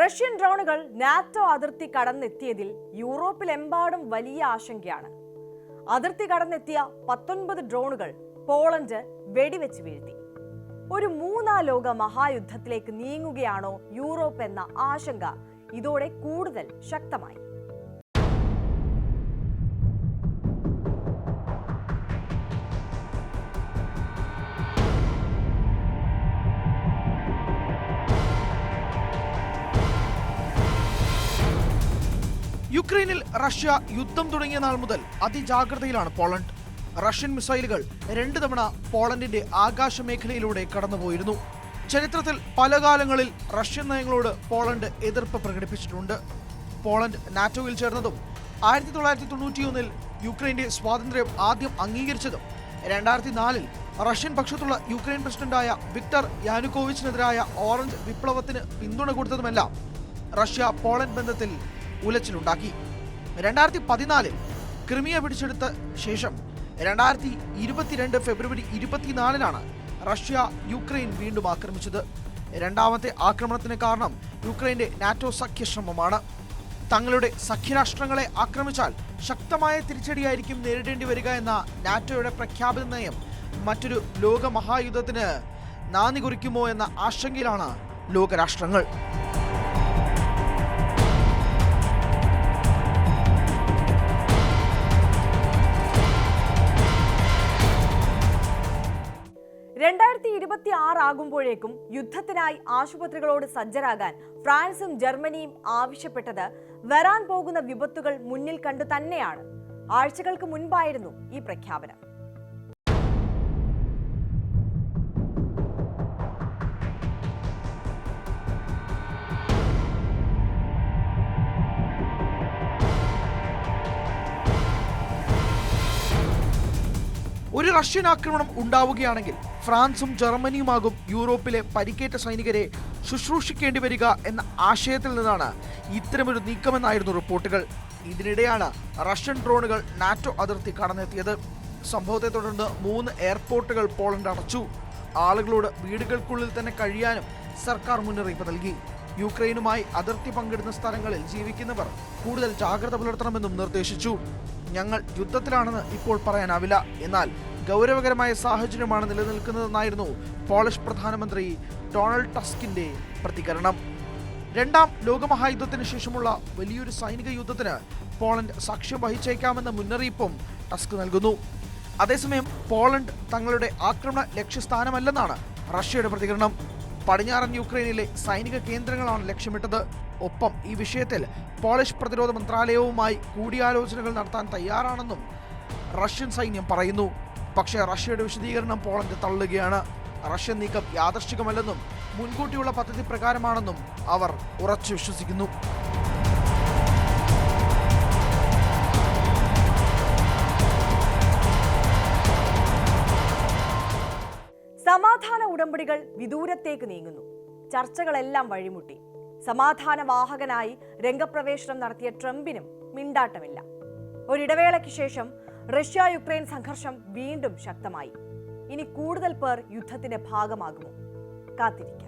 Russian ഡ്രോണുകൾ NATO അതിർത്തി കടന്നെത്തിയതിൽ യൂറോപ്പിലെമ്പാടും വലിയ ആശങ്കയാണ്. അതിർത്തി കടന്നെത്തിയ പത്തൊൻപത് ഡ്രോണുകൾ പോളണ്ട് വെടിവെച്ച് വീഴ്ത്തി. ഒരു മൂന്നാം ലോക മഹായുദ്ധത്തിലേക്ക് നീങ്ങുകയാണോ യൂറോപ്പ് എന്ന ആശങ്ക ഇതോടെ കൂടുതൽ ശക്തമായി. യുക്രൈനിൽ റഷ്യ യുദ്ധം തുടങ്ങിയ നാൾ മുതൽ അതിജാഗ്രതയിലാണ് പോളണ്ട്. റഷ്യൻ മിസൈലുകൾ രണ്ട് തവണ പോളണ്ടിന്റെ ആകാശ മേഖലയിലൂടെ കടന്നുപോയിരുന്നു. ചരിത്രത്തിൽ പല കാലങ്ങളിൽ റഷ്യൻ നയങ്ങളോട് പോളണ്ട് എതിർപ്പ് പ്രകടിപ്പിച്ചിട്ടുണ്ട്. പോളണ്ട് നാറ്റോയിൽ ചേർന്നതും ആയിരത്തി തൊള്ളായിരത്തി തൊണ്ണൂറ്റിയൊന്നിൽ യുക്രൈന്റെ സ്വാതന്ത്ര്യം ആദ്യം അംഗീകരിച്ചതും രണ്ടായിരത്തി നാലിൽ റഷ്യൻ പക്ഷത്തുള്ള യുക്രൈൻ പ്രസിഡന്റായ വിക്ടർ യാനുക്കോവിച്ചിനെതിരായ ഓറഞ്ച് വിപ്ലവത്തിന് പിന്തുണ കൊടുത്തതുമെല്ലാം റഷ്യ പോളണ്ട് ബന്ധത്തിൽ ഉലച്ചിലുണ്ടാക്കി. രണ്ടായിരത്തി പതിനാലിൽ ക്രിമിയ പിടിച്ചെടുത്ത ശേഷം രണ്ടായിരത്തി ഇരുപത്തിരണ്ട് ഫെബ്രുവരി ഇരുപത്തിനാലിനാണ് റഷ്യ യുക്രൈൻ വീണ്ടും ആക്രമിച്ചത്. രണ്ടാമത്തെ ആക്രമണത്തിന് കാരണം യുക്രൈന്റെ നാറ്റോ സഖ്യശ്രമമാണ്. തങ്ങളുടെ സഖ്യരാഷ്ട്രങ്ങളെ ആക്രമിച്ചാൽ ശക്തമായ തിരിച്ചടിയായിരിക്കും നേരിടേണ്ടി വരിക എന്ന നാറ്റോയുടെ പ്രഖ്യാപിത നയം മറ്റൊരു ലോകമഹായുദ്ധത്തിന് നാന്ദി കുറിക്കുമോ എന്ന ആശങ്കയിലാണ് ലോകരാഷ്ട്രങ്ങൾ. രണ്ടായിരത്തി ഇരുപത്തി ആറ് ആകുമ്പോഴേക്കും യുദ്ധത്തിനായി ആശുപത്രികളോട് സജ്ജരാകാൻ ഫ്രാൻസും ജർമ്മനിയും ആവശ്യപ്പെട്ടത് വരാൻ പോകുന്ന വിപത്തുകൾ മുന്നിൽ കണ്ടു തന്നെയാണ്. ആഴ്ചകൾക്ക് മുൻപായിരുന്നു ഈ പ്രഖ്യാപനം. ഒരു റഷ്യൻ ആക്രമണം ഉണ്ടാവുകയാണെങ്കിൽ ഫ്രാൻസും ജർമ്മനിയുമാകും യൂറോപ്പിലെ പരിക്കേറ്റ സൈനികരെ ശുശ്രൂഷിക്കേണ്ടി വരിക എന്ന ആശയത്തിൽ നിന്നാണ് ഇത്തരമൊരു നീക്കമെന്നായിരുന്നു റിപ്പോർട്ടുകൾ. ഇതിനിടെയാണ് റഷ്യൻ ഡ്രോണുകൾ നാറ്റോ അതിർത്തി കടന്നെത്തിയത്. സംഭവത്തെ തുടർന്ന് മൂന്ന് എയർപോർട്ടുകൾ പോളണ്ട് അടച്ചു. ആളുകളോട് വീടുകൾക്കുള്ളിൽ തന്നെ കഴിയാനും സർക്കാർ മുന്നറിയിപ്പ് നൽകി. യുക്രൈനുമായി അതിർത്തി പങ്കിടുന്ന സ്ഥലങ്ങളിൽ ജീവിക്കുന്നവർ കൂടുതൽ ജാഗ്രത പുലർത്തണമെന്നും നിർദ്ദേശിച്ചു. ഞങ്ങൾ യുദ്ധത്തിലാണെന്ന് ഇപ്പോൾ പറയാനാവില്ല. എന്നാൽ ഗൗരവകരമായ സാഹചര്യമാണ് നിലനിൽക്കുന്നതെന്നായിരുന്നു പോളിഷ് പ്രധാനമന്ത്രി ഡൊണാൾഡ് ടസ്കിന്റെ പ്രതികരണം. രണ്ടാം ലോകമഹായുദ്ധത്തിന് ശേഷമുള്ള വലിയൊരു സൈനിക യുദ്ധത്തിന് പോളണ്ട് സാക്ഷ്യം വഹിച്ചേക്കാമെന്ന മുന്നറിയിപ്പും ടസ്ക് നൽകുന്നു. അതേസമയം പോളണ്ട് തങ്ങളുടെ ആക്രമണ ലക്ഷ്യസ്ഥാനമല്ലെന്നാണ് റഷ്യയുടെ പ്രതികരണം. പടിഞ്ഞാറൻ യുക്രൈനിലെ സൈനിക കേന്ദ്രങ്ങളാണ് ലക്ഷ്യമിട്ടത്. ഒപ്പം ഈ വിഷയത്തിൽ പോളിഷ് പ്രതിരോധ മന്ത്രാലയവുമായി കൂടിയാലോചനകൾ നടത്താൻ തയ്യാറാണെന്നും റഷ്യൻ സൈന്യം പറയുന്നു. പക്ഷേ റഷ്യയുടെ വിശദീകരണം പോളണ്ട് തള്ളുകയാണ്. റഷ്യൻ നീക്കം യാദർശികമല്ലെന്നും മുൻകൂട്ടിയുള്ള പദ്ധതി പ്രകാരമാണെന്നും അവർ ഉറച്ചു വിശ്വസിക്കുന്നു. സമാധാന ഉടമ്പടികൾ വിദൂരത്തേക്ക് നീങ്ങുന്നു. ചർച്ചകളെല്ലാം വഴിമുട്ടി. സമാധാന വാഹകനായി രംഗപ്രവേശനം നടത്തിയ ട്രംപിനും മിണ്ടാട്ടമില്ല. ഒരിടവേളയ്ക്ക് ശേഷം റഷ്യ യുക്രൈൻ സംഘർഷം വീണ്ടും ശക്തമായി. ഇനി കൂടുതൽ പേർ യുദ്ധത്തിന്റെ ഭാഗമാകുമോ? കാത്തിരിക്കാം.